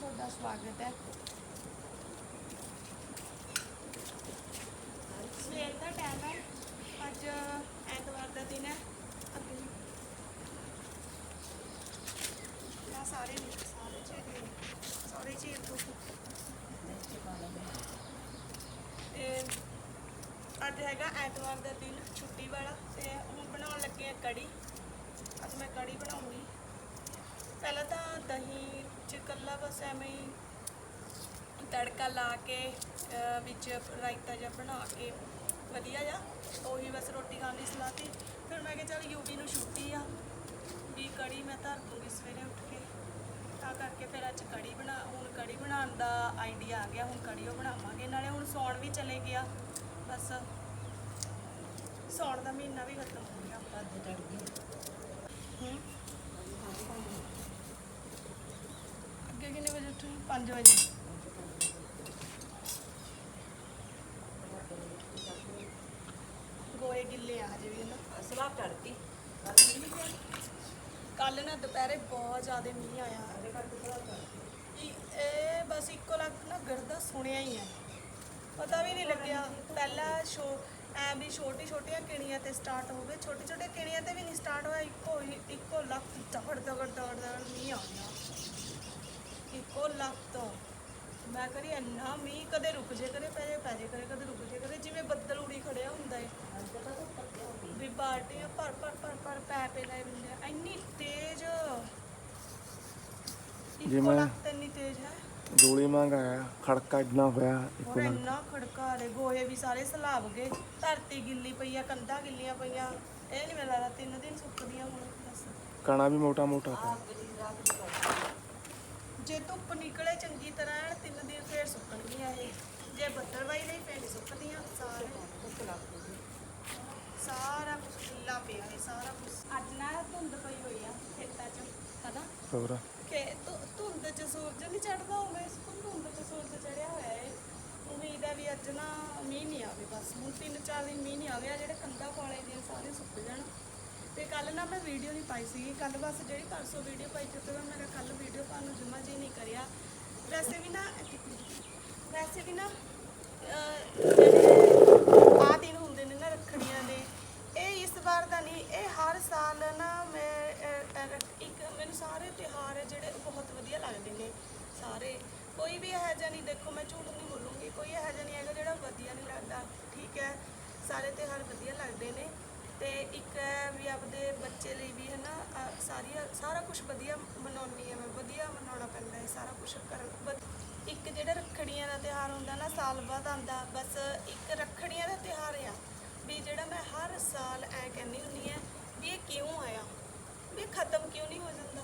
ਤੁਹਾਡਾ ਸਵਾਗਤ ਹੈ। ਸਵੇਰ ਦਾ ਟਾਈਮ ਹੈ। ਅੱਜ ਐਤਵਾਰ ਦਾ ਦਿਨ ਹੈ। ਅੱਗੇ ਸਾਰੇ ਨੇ ਸਾਰੇ ਚੀਜ਼ ਸਾਰੇ ਚੀਜ਼ ਤੇ ਅੱਜ ਹੈਗਾ ਐਤਵਾਰ ਦਾ ਦਿਨ, ਛੁੱਟੀ ਵਾਲਾ। ਤੇ ਹੁਣ ਬਣਾਉਣ ਲੱਗੇ ਆ ਕੜੀ। ਅੱਜ ਮੈਂ ਕੜੀ ਬਣਾਉਂਗੀ। ਪਹਿਲਾਂ ਤਾਂ ਦਹੀਂ ਚ ਕੱਲਾ ਬਸ ਐਵੇਂ ਹੀ ਤੜਕਾ ਲਾ ਕੇ ਵਿੱਚ ਰਾਇਤਾ ਜਿਹਾ ਬਣਾ ਕੇ ਵਧੀਆ ਜਿਹਾ। ਉਹੀ ਬਸ ਰੋਟੀ ਖਾਣ ਦੀ ਸਲਾਹ ਤੀ। ਫਿਰ ਮੈਂ ਕਿਹਾ ਚੱਲ ਯੂਵੀ ਨੂੰ ਛੁੱਟੀ ਆ। ਵੀ ਕੜੀ ਮੈਂ ਧਰ ਦੂੰਗੀ ਸਵੇਰੇ ਉੱਠ ਕੇ। ਤਾਂ ਕਰਕੇ ਫਿਰ ਅੱਜ ਕੜੀ ਬਣਾ ਹੁਣ ਕੜੀ ਬਣਾਉਣ ਦਾ ਆਈਡੀਆ ਆ ਗਿਆ। ਹੁਣ ਕੜੀ ਉਹ ਬਣਾਵਾਂਗੇ। ਨਾਲੇ ਹੁਣ ਸੌਣ ਵੀ ਚਲੇ ਗਿਆ। ਬਸ ਸੌਣ ਦਾ ਮਹੀਨਾ ਵੀ ਖਤਮ ਹੋ ਗਿਆ। ਹੂੰ। ਅੱਗੇ ਕਿੰਨੇ ਵਜੇ ਉੱਠੇ? 5 ਵਜੇ। ਗੋਏ ਗਿੱਲੇ ਆ ਹਜੇ ਵੀ ਨਾ ਸਲਾਹ ਕਰਤੀ। ਕੱਲ ਨਾ ਦੁਪਹਿਰੇ ਬਹੁਤ ਜ਼ਿਆਦਾ ਮੀਂਹ ਆਇਆ। ਇਹ- ਬਸ ਇੱਕੋ ਲੱਗ ਨਾ ਗਰਦਾ ਸੁਣਿਆ ਹੀ ਹੈ ਪਤਾ ਵੀ ਨਹੀਂ ਲੱਗਿਆ। ਪਹਿਲਾਂ ਸ਼ੋ ਐ ਵੀ ਛੋਟੀ ਛੋਟੀਆਂ ਕਿਣੀਆਂ ਤੇ ਸਟਾਰਟ ਹੋ ਗਏ। ਛੋਟੀ ਛੋਟੇ ਕਿਣੀਆਂ ਤੇ ਵੀ ਨਹੀਂ ਸਟਾਰਟ ਹੋਇਆ। ਇੱਕੋ ਹੀ ਇੱਕੋ ਲੱਖ ਦਗੜ ਦਗੜ ਦਗੜ ਦਗੜ ਮੀਂਹ ਆ ਗਿਆ। ਇੱਕੋ ਲੱਖ ਤੋਂ। ਮੈਂ ਕਰੀ ਇੰਨਾ ਮੀਂਹ ਕਦੇ ਰੁਕ ਜੇ ਕਦੇ ਪੈ ਜੇ ਪੈ ਜੇ ਕਰੇ ਕਦੇ ਰੁਕ ਜੇ ਕਦੇ ਜਿਵੇਂ ਬੱਦਲ ਉੜੀ ਖੜਿਆ ਹੁੰਦਾ ਹੈ ਵੀ ਬਾਲਟੀਆਂ ਭਰ ਭਰ ਭਰ ਭਰ ਪੈ ਪੈ ਲੈ ਹੁੰਦੇ ਆ। ਇੰਨੀ ਤੇਜ਼ ਇੱਕੋ ਜਿਵੇਂ- ਲੱਖ ਤੇ ਇੰਨੀ ਤੇਜ਼ ਹੈ। ਗੋਲੀ ਮੰਗ ਆਇਆ ਖੜਕਾ ਇੰਨਾ ਹੋਇਆ ਇੱਕ ਲੱਖ ਇੰਨਾ ਖੜਕਾ ਦੇ ਗੋਹੇ ਵੀ ਸਾਰੇ ਸਲਾਬ ਗਏ। ਧਰਤੀ ਗਿੱਲੀ ਪਈ ਆ ਕੰਧਾਂ ਗਿੱਲੀਆਂ ਪਈਆਂ। ਇਹ ਨਹੀਂ ਮੈਨੂੰ ਲੱਗਦਾ ਤਿੰਨ ਦਿਨ ਸੁੱਕਦੀਆਂ ਹੁਣ ਕਣਾ ਵੀ ਮੋਟਾ ਮੋਟਾ ਤਾ ਜੇ ਧੁੱਪ ਨਿਕਲੇ ਚੰਗੀ ਤਰ੍ਹਾਂ ਐਨ ਤਿੰਨ ਦਿਨ ਫੇਰ ਸੁੱਕਣਗੀਆਂ ਇਹ। ਜੇ ਬੱਦਲ ਵਾਈ ਨਹੀਂ ਫੇਰ ਨਹੀਂ ਸੁੱਕਦੀਆਂ। ਸਾਰੇ ਸਾਰਾ ਕੁਝ ਗਿੱਲਾ ਪਿਆ ਹੈ ਸਾਰਾ ਕੁਝ ਅੱਜ ਨਾ ਧੁੰਦ ਪਈ ਹੋਈ ਆ ਖੇਤਾਂ 'ਚ। ਹਨਾ ਹੋਰ ਕਿ ਧੁ- ਧੁੰਦ 'ਚ ਸੂਰਜ ਨਹੀਂ ਚੜਦਾ ਹੋਵੇ ਇਸ ਧੁੰਦ 'ਚ ਸੂਰਜ ਚੜਿਆ ਹੋਇਆ ਹੈ ਉਮੀਦ ਹੈ ਵੀ ਅੱਜ ਨਾ ਮੀਂਹ ਨਹੀਂ ਆਵੇ ਬਸ। ਹੁਣ ਤਿੰਨ ਚਾਰ ਦਿਨ ਮੀਂਹ ਨਹੀਂ ਆਵੇ ਆ ਜਿਹੜੇ ਕੰਧਾਂ ਪਾਲੇ ਦੇ ਸਾਰੇ ਸੁੱਕ ਜਾਣ। ਤੇ ਕੱਲ ਨਾ ਮੈਂ ਵੀਡੀਓ ਨਹੀਂ ਪਾਈ ਸੀਗੀ। ਕੱਲ ਬਸ ਜਿਹੜੀ ਪਰਸੋਂ ਵੀਡੀਓ ਪਾਈ ਤੇ ਮੈਂ ਮੇਰਾ ਕੱਲ ਵੀਡੀਓ ਪਾਉਣ ਨੂੰ ਜਮਾ ਜੀ ਨਹੀਂ ਕਰਿਆ। ਵੈਸੇ ਵੀ ਨਾ, ਵੈਸੇ ਵੀ ਨਾ ਆ ਦਿਨ ਹੁੰਦੇ ਨੇ ਨਾ ਰੱਖੜੀਆਂ ਦੇ। ਇਹ ਇਸ ਵਾਰ ਦਾ ਨਹੀਂ, ਇਹ ਹਰ ਸਾਲ ਨਾ ਮੈਂ ਇੱਕ ਮੈਨੂੰ ਸਾਰੇ ਤਿਉਹਾਰ ਹੈ ਜਿਹੜੇ ਬਹੁਤ ਵਧੀਆ ਲੱਗਦੇ ਨੇ, ਸਾਰੇ। ਕੋਈ ਵੀ ਇਹੋ ਜਿਹਾ ਨਹੀਂ, ਦੇਖੋ ਮੈਂ ਝੂਠ ਨਹੀਂ ਬੋਲੂੰਗੀ, ਕੋਈ ਇਹੋ ਜਿਹਾ ਨਹੀਂ ਹੈਗਾ ਜਿਹੜਾ ਵਧੀਆ ਨਹੀਂ ਲੱਗਦਾ। ਠੀਕ ਹੈ, ਸਾਰੇ ਤਿਉਹਾਰ ਵਧੀਆ ਲੱਗਦੇ ਨੇ। ਤੇ ਇੱਕ ਹੈ ਵੀ ਆਪਦੇ ਬੱਚੇ ਲਈ ਵੀ ਹੈ ਨਾ ਅਹ, ਸਾਰਾ ਕੁਝ ਵਧੀਆ ਮਨਾਉਣੀ ਹੈ ਮੈਂ ਵਧੀਆ ਮਨਾਉਣਾ ਪੈਂਦਾ ਹੈ ਸਾਰਾ ਕੁਝ ਕਰਨ ਵਧ- ਇੱਕ ਜਿਹੜਾ ਰੱਖੜੀਆਂ ਦਾ ਤਿਉਹਾਰ ਹੁੰਦਾ ਨਾ ਸਾਲ ਬਾਅਦ ਆਉਂਦਾ ਬਸ ਇੱਕ ਰੱਖੜੀਆਂ ਦਾ ਤਿਉਹਾਰ ਆ ਵੀ ਜਿਹੜਾ ਮੈਂ ਹਰ ਸਾਲ ਐ ਕਹਿੰਦੀ ਹੁੰਦੀ ਆ ਵੀ ਇਹ ਕਿਉਂ ਆਇਆ ਵੀ ਇਹ ਖਤਮ ਕਿਉਂ ਨਹੀਂ ਹੋ ਜਾਂਦਾ?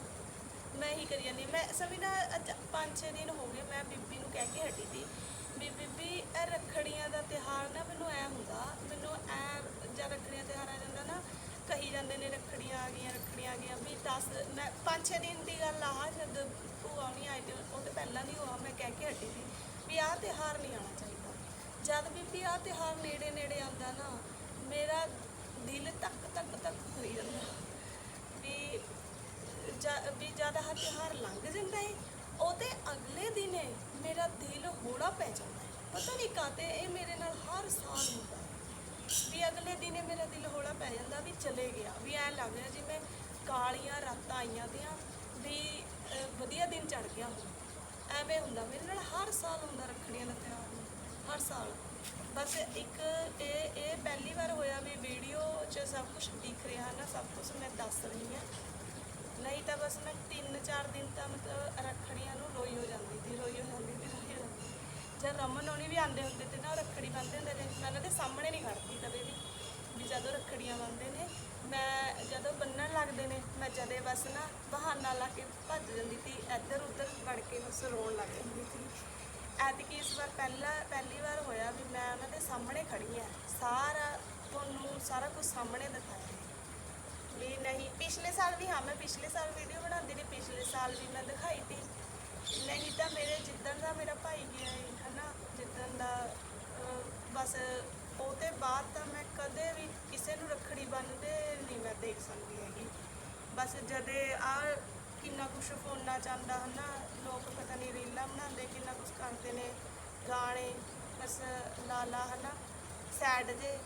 ਮੈਂ ਹੀ ਕਰੀ ਜਾਂਦੀ ਮੈਂ ਸਭੀ ਨਾ ਅੱਜ 5-6 ਦਿਨ ਹੋ ਗਏ ਮੈਂ ਬੀਬੀ ਨੂੰ ਕਹਿ ਕੇ ਹਟੀ ਸੀ ਵੀ ਬੀਬੀ ਇਹ ਰੱਖੜੀਆਂ ਦਾ ਤਿਉਹਾਰ ਨਾ ਮੈਨੂੰ ਐ ਹੁੰਦਾ ਮੈਨੂੰ ਐ ਜਦ ਰੱਖੜੀਆਂ ਤਿਉਹਾਰ ਆ ਜਾਂਦਾ ਨਾ, ਕਹੀ ਜਾਂਦੇ ਨੇ ਰੱਖੜੀਆਂ ਆ ਗਈਆਂ, ਰੱਖੜੀਆਂ ਆ ਗਈਆਂ। ਵੀ 10 ਮੈਂ 5-6 ਦਿਨ ਦੀ ਗੱਲ ਆ, ਜਦ ਭੂਆ ਨਹੀਂ ਆਈ ਤੇ ਉਹ ਤੋਂ ਪਹਿਲਾਂ ਦੀ ਹੋਆ ਮੈਂ ਕਹਿ ਕੇ ਹਟੀ ਸੀ ਵੀ ਆਹ ਤਿਉਹਾਰ ਨਹੀਂ ਆਉਣਾ ਚਾਹੀਦਾ। ਜਦ ਵੀ ਆਹ ਤਿਉਹਾਰ ਨੇੜੇ ਨੇੜੇ ਆਉਂਦਾ ਨਾ, ਮੇਰਾ ਦਿਲ ਤੱਕ ਤੱਕ ਤੱਕ ਹੋਈ ਜਾਂਦਾ। ਵੀ ਜ- ਵੀ ਜਦ ਆਹ ਤਿਉਹਾਰ ਲੰਘ ਜਾਂਦਾ ਹੈ ਉਹਦੇ ਅਗਲੇ ਦਿਨ ਮੇਰਾ ਦਿਲ ਹੌਲਾ ਪੈ ਜਾਂਦਾ ਪਤਾ ਨਹੀਂ ਕਾਤੇ ਇਹ ਮੇਰੇ ਨਾਲ ਹਰ ਸਾਲ ਹੁੰਦਾ। ਵੀ ਅਗਲੇ ਦਿਨ ਇਹ ਮੇਰਾ ਦਿਲ ਹੌਲਾ ਪੈ ਜਾਂਦਾ ਵੀ ਚਲੇ ਗਿਆ। ਵੀ ਐਂ ਲੱਗ ਰਿਹਾ ਜਿਵੇਂ ਕਾਲੀਆਂ ਰਾਤਾਂ ਆਈਆਂ ਤੀਆਂ ਵੀ ਵਧੀਆ ਦਿਨ ਚੜ ਗਿਆ ਹੁਣ ਐਵੇਂ ਹੁੰਦਾ। ਮੇਰੇ ਨਾਲ ਹਰ ਸਾਲ ਹੁੰਦਾ ਰੱਖੜੀਆਂ ਦਾ ਤਿਉਹਾਰ। ਹਰ ਸਾਲ। ਬਸ ਇੱਕ ਇਹ ਇਹ ਪਹਿਲੀ ਵਾਰ ਹੋਇਆ ਵੀ ਵੀਡੀਓ 'ਚ ਸਭ ਕੁਝ ਦਿਖ ਰਿਹਾ ਨਾ, ਸਭ ਕੁਝ ਮੈਂ ਦੱਸ ਰਹੀ ਹਾਂ। ਨਹੀਂ ਤਾਂ ਬਸ ਮੈਂ 3-4 ਦਿਨ ਤਾਂ ਮਤਲਬ ਰੱਖੜੀਆਂ ਨੂੰ ਰੋਈ ਹੋ ਜਾਂਦੀ ਸੀ, ਰੋਈ ਹੋ ਜਾਂਦੀ ਸੀ। ਜਾਂਦੀ ਜਦ ਰਮਨ ਹੋਣੀ ਵੀ ਆਉਂਦੇ ਹੁੰਦੇ ਤੇ ਨਾ ਉਹ ਰੱਖੜੀ ਬੰਨ੍ਹਦੇ ਹੁੰਦੇ ਨੇ ਮੈਂ ਉਹਨਾਂ ਦੇ ਸਾਹਮਣੇ ਨਹੀਂ ਖੜਦੀ ਕਦੇ ਵੀ ਵੀ ਜਦੋਂ ਰੱਖੜੀਆਂ ਬੰਨ੍ਹਦੇ ਨੇ, ਮੈਂ ਜਦੋਂ ਬੰਨਣ ਲੱਗਦੇ ਨੇ, ਮੈਂ ਜਦੇ ਬਸ ਨਾ ਬਹਾਨਾ ਲਾ ਕੇ ਭੱਜ ਜਾਂਦੀ ਸੀ, ਇੱਧਰ ਉੱਧਰ ਵੜ ਕੇ ਬਸ ਰੋਣ ਲੱਗ ਜਾਂਦੀ ਸੀ। ਐਤਕੀ ਇਸ ਵਾਰ ਪਹਿਲਾ, ਪਹਿਲੀ ਵਾਰ ਹੋਇਆ ਵੀ ਮੈਂ ਉਹਨਾਂ ਦੇ ਸਾਹਮਣੇ ਖੜੀ ਆ ਸਾਰਾ ਤੁਹਾਨੂੰ ਸਾਰਾ ਕੁਝ ਸਾਹਮਣੇ ਦਿਖਾਇਆ। ਵੀ ਨਹੀਂ, ਪਿਛਲੇ ਸਾਲ ਵੀ ਹਾਂ, ਮੈਂ ਪਿਛਲੇ ਸਾਲ ਵੀਡੀਓ ਬਣਾਉਂਦੀ ਰਹੀ, ਪਿਛਲੇ ਸਾਲ ਵੀ ਮੈਂ ਦਿਖਾਈ ਤੀ। ਨਹੀਂ ਤਾਂ ਮੇਰੇ ਜਿੱਦਣ ਦਾ ਮੇਰਾ ਭਾਈ ਗਿਆ ਹੈ ਹਨਾ ਅਹ, ਬਸ ਉਹ ਤੇ ਬਾਅਦ ਤਾਂ ਮੈਂ ਕਦੇ ਵੀ ਕਿਸੇ ਨੂੰ ਰੱਖੜੀ ਬੰਨ੍ਹਦੇ ਨਹੀਂ ਮੈਂ ਦੇਖ ਸਕਦੀ ਹੈਗੀ। ਬਸ ਜਦੇ ਆ ਕਿੰਨਾ ਕੁਛ ਫੋਨਾਂ ਚ ਆਉਂਦਾ ਹਨਾ ਲੋਕ ਪਤਾ ਨਹੀਂ ਰੀਲਾਂ ਬਣਾਉਂਦੇ ਕਿੰਨਾ ਕੁਛ ਕਰਦੇ ਨੇ ਗਾਣੇ ਬਸ ਲਾਲਾ ਹਨਾ ਸੈਡ ਜੇ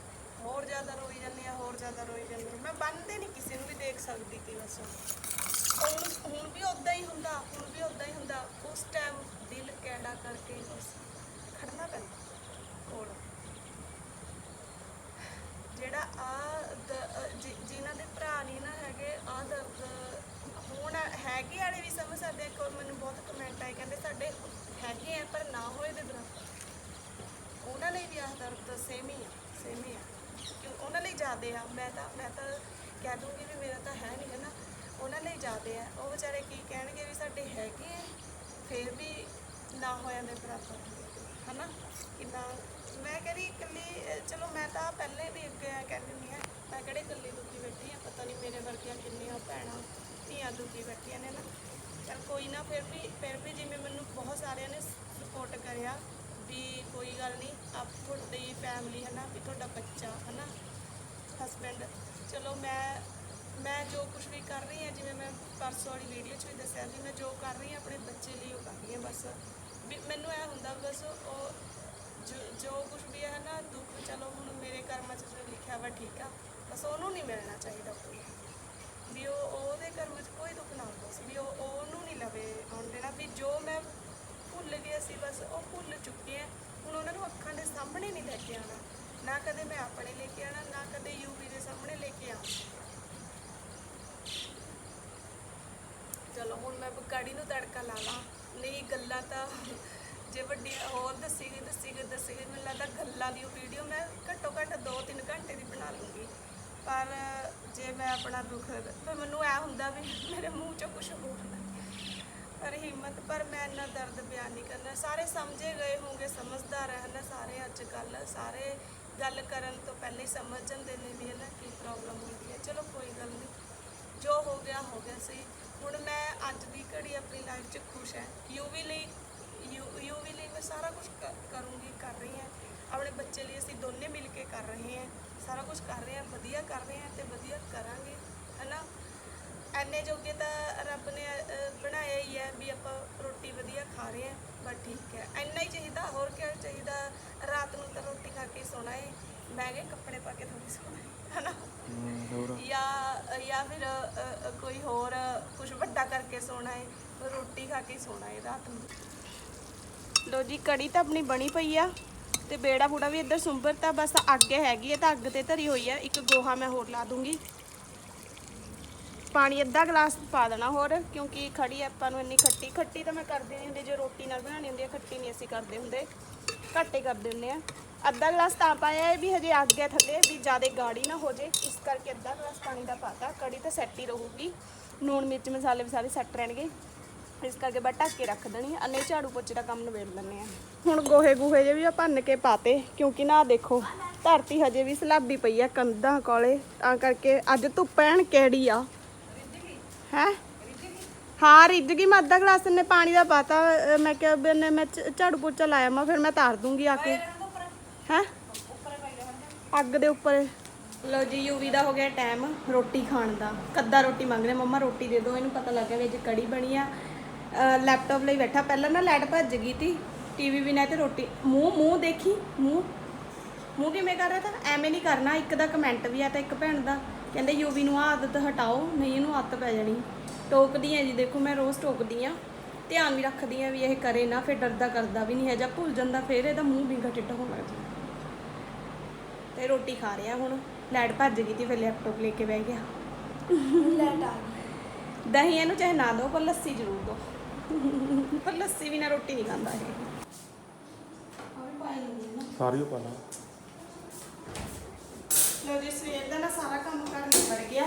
ਹੋਰ ਜ਼ਿਆਦਾ ਰੋਈ ਜਾਂਦੇ ਆ ਹੋਰ ਜ਼ਿਆਦਾ ਰੋਈ ਜਾਂਦੇ ਆ। ਮੈਂ ਬੰਨਦੇ ਨਹੀਂ ਕਿਸੇ ਨੂੰ ਵੀ ਦੇਖ ਸਕਦੀ ਤੀ ਬਸ ਹੁਣ। ਹੁਣ ਵੀ ਉਦਾਂ ਹੀ ਹੁੰਦਾ ਹੁਣ ਵੀ ਉਦਾਂ ਹੀ ਹੁੰਦਾ ਉਸ ਟਾਈਮ ਦਿਲ ਕੈੜਾ ਕਰਕੇ ਬਸ। ਖੜਨਾ ਪੈਂਦਾ। ਕੋਲ। ਜਿਹੜਾ ਆ ਜਿਨ੍ਹਾਂ ਦੇ ਭਰਾ ਨਹੀਂ ਨਾ ਹੈਗੇ, ਆ ਦਰਦ ਹੁਣ ਹੈਗੇ ਵਾਲੇ ਵੀ ਸਮਝ ਸਕਦੇ ਆ ਕੋਲ ਮੈਨੂੰ ਬਹੁਤ ਕਮੈਂਟ ਆਏ, ਕਹਿੰਦੇ ਸਾਡੇ ਹੈਗੇ ਆ, ਪਰ ਨਾ ਹੋਏ ਦੇ ਬਰਾਬਰ ਉਹਨਾਂ ਲਈ ਵੀ ਆਹ ਦਰਦ ਸੇਮ ਹੀ ਆ ਸੇਮ ਹੀ ਆ। ਕਿਉਂ? ਉਹਨਾਂ ਲਈ ਜ਼ਿਆਦੇ ਆ। ਮੈਂ ਤਾਂ ਮੈਂ ਤਾਂ ਕਹਿ ਦੂੰਗੀ ਵੀ ਮੇਰਾ ਤਾਂ ਹੈ ਨਹੀਂ ਹੈ ਨਾ? ਉਹਨਾਂ ਲਈ ਜ਼ਿਆਦੇ ਆ। ਉਹ ਵਿਚਾਰੇ ਕੀ ਕਹਿਣਗੇ ਵੀ ਸਾਡੇ ਹੈਗੇ ਆ, ਫਿਰ ਵੀ ਨਾ ਹੋਇਆਂ ਦੇ ਬਰਾਬਰ। ਹਨਾ? ਕਿੰਨਾ ਮੈਂ ਕਹਿੰਦੀ ਇਕੱਲੀ ਚਲੋ ਮੈਂ ਤਾਂ ਪਹਿਲੇ ਵੀ ਅੱਗੇ ਕਹਿ ਦਿੰਦੀ ਆ ਮੈਂ ਕਿਹੜੇ ਇਕੱਲੀ ਦੁਖੀ ਬੈਠੀ ਆ ਪਤਾ ਨਹੀਂ ਮੇਰੇ ਵਰਗੀਆਂ ਕਿੰਨੀਆਂ ਭੈਣਾਂ, ਧੀਆਂ ਦੁਖੀ ਬੈਠੀਆਂ ਨੇ ਨਾ। ਚਲ ਕੋਈ ਨਾ, ਫਿਰ ਵੀ ਫਿਰ ਵੀ ਜਿਵੇਂ ਮੈਨੂੰ ਬਹੁਤ ਸਾਰਿਆਂ ਨੇ ਸਪੋਰਟ ਕਰਿਆ ਵੀ ਕੋਈ ਗੱਲ ਨਹੀਂ ਆਪ ਤੁਹਾਡੀ ਫੈਮਿਲੀ ਹੈ ਨਾ, ਵੀ ਤੁਹਾਡਾ ਬੱਚਾ ਹੈ ਨਾ ਹਸਬੈਂਡ ਚਲੋ ਮੈਂ ਮੈਂ ਜੋ ਕੁਝ ਵੀ ਕਰ ਰਹੀ ਹਾਂ, ਜਿਵੇਂ ਮੈਂ ਪਰਸੋਂ ਵਾਲੀ ਵੀਡੀਓ 'ਚ ਵੀ ਦੱਸਿਆ ਸੀ, ਮੈਂ ਜੋ ਕਰ ਰਹੀ ਹਾਂ, ਆਪਣੇ ਬੱਚੇ ਲਈ ਉਹ ਕਰ ਰਹੀ ਹਾਂ, ਬਸ। ਵੀ ਮੈਨੂੰ ਇਹ ਹੁੰਦਾ ਬਸ ਉਹ ਜੋ ਜੋ ਕੁਝ ਵੀ ਹੈ ਨਾ, ਦੁੱਖ ਚਲੋ ਹੁਣ ਮੇਰੇ ਕਰਮਾਂ 'ਚ ਜੋ ਲਿਖਿਆ ਵਾ ਠੀਕ ਆ, ਬਸ ਉਹਨੂੰ ਨਹੀਂ ਮਿਲਣਾ ਚਾਹੀਦਾ ਕੋਈ। ਵੀ ਉਹ ਉਹਦੇ ਕਰਮ 'ਚ ਕੋਈ ਦੁੱਖ ਨਾ ਹੁੰਦਾ ਸੀ, ਵੀ ਉਹ ਉਹਨੂੰ ਨਹੀਂ ਲਵੇ ਆਉਣ ਦੇਣਾ। ਵੀ ਜੋ ਮੈਂ ਭੁੱਲ ਗਿਆ ਸੀ, ਬਸ ਉਹ ਭੁੱਲ ਚੁੱਕੇ ਆ। ਹੁਣ ਉਹਨਾਂ ਨੂੰ ਅੱਖਾਂ ਦੇ ਸਾਹਮਣੇ ਨਹੀਂ ਲੈ ਕੇ ਆਉਣਾ। ਨਾ ਕਦੇ ਮੈਂ ਆਪਣੇ ਲੈ ਕੇ ਆਉਣਾ, ਨਾ ਕਦੇ ਯੂਵੀ ਦੇ ਸਾਹਮਣੇ ਲੈ ਕੇ ਆਉਣਾ। ਚਲੋ ਹੁਣ ਮੈਂ ਬਕਾੜੀ ਨੂੰ ਤੜਕਾ ਲਾ ਲਾਂ। ਨਹੀਂ ਜੇ ਵੱਡੀ, ਹੋਰ ਦੱਸੀ ਗਈ ਦੱਸੀ ਗਈ ਦੱਸੀ ਗਈ ਮੈਨੂੰ ਲੱਗਦਾ ਗੱਲਾਂ ਦੀ ਵੀਡੀਓ ਮੈਂ ਘੱਟੋ ਘੱਟ 2-3 ਘੰਟੇ ਦੀ ਬਣਾ ਲੂੰਗੀ ਪਰ ਜੇ ਮੈਂ ਆਪਣਾ ਦੁੱਖ, ਫਿਰ ਮੈਨੂੰ ਐ ਹੁੰਦਾ ਵੀ ਮੇਰੇ ਮੂੰਹ 'ਚੋਂ ਕੁਝ ਨਾ ਪਰ ਹਿੰਮਤ, ਪਰ ਮੈਂ ਇੰਨਾ ਦਰਦ ਬਿਆਨ ਨਹੀਂ ਕਰਨਾ। ਸਾਰੇ ਸਮਝੇ ਗਏ ਹੋਣਗੇ, ਸਮਝਦਾਰ ਹਨ ਸਾਰੇ ਅੱਜ ਕੱਲ ਸਾਰੇ ਗੱਲ ਕਰਨ ਤੋਂ ਪਹਿਲੇ ਹੀ ਸਮਝ ਜਾਂਦੇ ਨੇ ਵੀ ਇਹਨਾਂ ਕੀ ਪ੍ਰੋਬਲਮ ਹੁੰਦੀ ਹੈ। ਚਲੋ ਕੋਈ ਗੱਲ ਨਹੀਂ। ਜੋ ਹੋ ਗਿਆ ਹੋ ਗਿਆ ਸੀ ਹੁਣ ਮੈਂ ਅੱਜ ਦੀ ਘੜੀ ਆਪਣੀ ਲਾਈਫ 'ਚ ਖੁਸ਼ ਹੈ। ਯੂਵੀ ਲਈ ਯੂਵੀ ਲਈ ਮੈਂ ਸਾਰਾ ਕੁਝ ਕਰੂੰਗੀ ਕਰ ਰਹੀ ਹਾਂ। ਆਪਣੇ ਬੱਚੇ ਲਈ ਅਸੀਂ ਦੋਨੇ ਮਿਲ ਕੇ ਕਰ ਰਹੇ ਹਾਂ। ਸਾਰਾ ਕੁਝ ਕਰ ਰਹੇ ਹਾਂ ਵਧੀਆ ਕਰ ਰਹੇ ਹਾਂ ਤੇ ਵਧੀਆ ਕਰਾਂਗੇ ਹਨਾ? ਐਨੇ ਜੋਗੇ ਤਾਂ ਰੱਬ ਨੇ ਬਣਾਇਆ ਹੀ ਹੈ ਵੀ ਆਪਾਂ ਰੋਟੀ ਵਧੀਆ ਖਾ ਰਹੇ ਹਾਂ ਬਸ ਠੀਕ ਹੈ। ਐਨਾ ਹੀ ਚਾਹੀਦਾ ਹੋਰ ਕੀ ਚਾਹੀਦਾ? ਰਾਤ ਨੂੰ ਤਾਂ ਰੋਟੀ ਖਾ ਕੇ ਸੋਣਾ ਹੈ ਮਹਿੰਗੇ ਕੱਪੜੇ ਪਾ ਕੇ ਥੋੜੀ ਸੋਣਾ ਹੈ ਹਨਾ ਜਾਂ ਜਾਂ ਫਿਰ ਕੋਈ ਹੋਰ ਕੁਝ ਵੱਡਾ ਕਰਕੇ ਸੋਣਾ ਹੈ ਰੋਟੀ ਖਾ ਕੇ ਸੋਣਾ ਹੈ ਰਾਤ ਨੂੰ। ਲੋ ਜੀ, ਕੜੀ ਤਾਂ ਆਪਣੀ ਬਣੀ ਪਈ ਆ ਤੇ ਬੇੜਾ ਬੂੜਾ ਵੀ ਇੱਧਰ ਸੁੰਬਰ ਤਾਂ ਬਸ ਅੱਗ ਹੈਗੀ ਹੈ ਤਾਂ ਅੱਗ ਤੇ ਧਰੀ ਹੋਈ ਆ। ਇੱਕ ਗੋਹਾ ਮੈਂ ਹੋਰ ਲਾ ਦੂੰਗੀ। ਪਾਣੀ ਅੱਧਾ ਗਲਾਸ ਪਾ ਦੇਣਾ ਹੋਰ, ਕਿਉਂਕਿ ਖੜੀ ਆਪਾਂ ਨੂੰ ਇੰਨੀ ਖੱਟੀ ਖੱਟੀ ਤਾਂ ਮੈਂ ਕਰਦੀ ਨਹੀਂ ਹੁੰਦੀ, ਜੇ ਰੋਟੀ ਨਾਲ ਬਣਾਉਣੀ ਹੁੰਦੀ ਹੈ ਖੱਟੀ ਨਹੀਂ ਅਸੀਂ ਕਰਦੇ ਹੁੰਦੇ। ਘੱਟ ਹੀ ਕਰਦੇ ਹੁੰਦੇ ਆ। ਅੱਧਾ ਗਲਾਸ ਤਾਂ ਪਾਇਆ ਹੈ ਵੀ ਹਜੇ ਅੱਗ ਹੈ ਥੱਲੇ, ਵੀ ਜ਼ਿਆਦਾ ਗਾੜੀ ਨਾ ਹੋ ਜੇ। ਇਸ ਕਰਕੇ ਅੱਧਾ ਗਲਾਸ ਪਾਣੀ ਦਾ ਪਾਤਾ ਕੜੀ ਤਾਂ ਸੈੱਟ ਹੀ ਰਹੂਗੀ। ਨੂਣ ਮਿਰਚ ਮਸਾਲੇ ਵੀ ਸਾਰੇ ਸੈੱਟ ਰਹਿਣਗੇ। ਇਸ ਕਰਕੇ ਬਸ ਢੱਕ ਕੇ ਰੱਖ ਦੇਣੀ ਆ। ਨਹੀਂ ਝਾੜੂ ਪੋਚੇ ਦਾ ਕੰਮ ਨਿਬੇੜ ਲੈਣੇ ਆ। ਹੁਣ ਗੋਹੇ ਗੂਹੇ ਜੇ ਵੀ ਆ ਭੰਨ ਕੇ ਪਾਤੇ, ਕਿਉਂਕਿ ਨਾ ਦੇਖੋ, ਧਰਤੀ ਹਜੇ ਵੀ ਸਲਾਬੀ ਪਈ ਆ ਕੰਧਾਂ ਕੋਲੇ, ਤਾਂ ਕਰਕੇ ਅੱਜ ਧੁੱਪ ਐਨ ਕਿਹੜੀ ਆ। ਹੈ? ਹਾਂ ਰਿੱਝ ਗਈ, ਮੈਂ ਅੱਧਾ ਗਲਾਸ ਨੇ ਪਾਣੀ ਦਾ ਪਾਤਾ, ਅਹ ਮੈਂ ਕਿਹਾ ਵੀ ਮੈਂ ਝ- ਝਾੜੂ ਪੋਚਾ ਲਾਇਆ ਮੈਂ ਫਿਰ ਮੈਂ ਤਾਰ ਦੂੰਗੀ ਆ ਕੇ। ਹੈ? ਅੱਗ ਦੇ ਉੱਪਰ। ਲਓ ਜੀ ਯੂਵੀ ਦਾ ਹੋ ਗਿਆ ਟਾਈਮ ਰੋਟੀ ਖਾਣ ਦਾ। ਕੱਦਾ ਰੋਟੀ ਮੰਗ ਰਿਹਾ ਮੰਮਾ ਰੋਟੀ ਦੇ ਦਿਓ, ਇਹਨੂੰ ਪਤਾ ਲੱਗ ਗਿਆ ਵੀ ਅੱਜ ਕੜੀ ਬਣੀ ਆ। ਲੈਪਟਾਪ ਲਈ ਬੈਠਾ। ਪਹਿਲਾਂ ਨਾ ਲਾਈਟ ਭੱਜ ਗਈ ਤੀ ਟੀਵੀ ਵੀ ਨਾ ਤੇ ਰੋਟੀ। ਮੂੰਹ ਮੂੰਹ ਦੇਖੀ ਮੂੰਹ। ਮੂੰਹ ਕਿਵੇਂ ਕਰ ਰਿਹਾ ਤਾਂ? ਐਵੇਂ ਨਹੀਂ ਕਰਨਾ ਇੱਕ ਦਾ ਕਮੈਂਟ ਵੀ ਆ ਤਾਂ ਇੱਕ ਭੈਣ ਦਾ। ਕਹਿੰਦੇ ਯੂਵੀ ਨੂੰ ਆਦਤ ਹਟਾਓ ਨਹੀਂ ਇਹਨੂੰ ਆਦਤ ਪੈ ਜਾਣੀ। ਟੋਕਦੀ ਆ ਜੀ ਦੇਖੋ ਮੈਂ ਰੋਜ਼ ਟੋਕਦੀ ਆ। ਧਿਆਨ ਵੀ ਰੱਖਦੀ ਆ ਵੀ ਇਹ ਕਰੇ ਨਾ ਫਿਰ ਡਰਦਾ ਕਰਦਾ ਵੀ ਨਹੀਂ ਹੈ ਜਾਂ ਭੁੱਲ ਜਾਂਦਾ ਫਿਰ ਇਹਦਾ ਮੂੰਹ ਵਿੰਗਾ ਟਿੱਡਾ ਹੋਣ ਲੱਗ ਜਾਂਦਾ। ਤੇ ਰੋਟੀ ਖਾ ਰਿਹਾ ਹੁਣ। ਲੈਟ ਭੱਜ ਗਈ ਤੇ ਫਿਰ ਲੈਪਟਾਪ ਲੈ ਕੇ ਬਹਿ ਗਿਆ। ਲੈਟ ਆ ਗਈ। ਦਹੀਂ ਇਹਨੂੰ ਚਾਹੇ ਨਾ ਦਿਓ ਪਰ ਲੱਸੀ ਜ਼ਰੂਰ ਦਿਓ ਪਰ ਲੱਸੀ ਬਿਨਾ ਰੋਟੀ ਨਹੀਂ ਖਾਂਦਾ ਇਹ। ਸਾਰੀ ਉਹ ਪਾ ਲਾ। ਲੋ ਜੀ ਸਵੇਰ ਦਾ ਨਾ ਸਾਰਾ ਕੰਮ ਕਰ ਨਿਬੜ ਗਿਆ।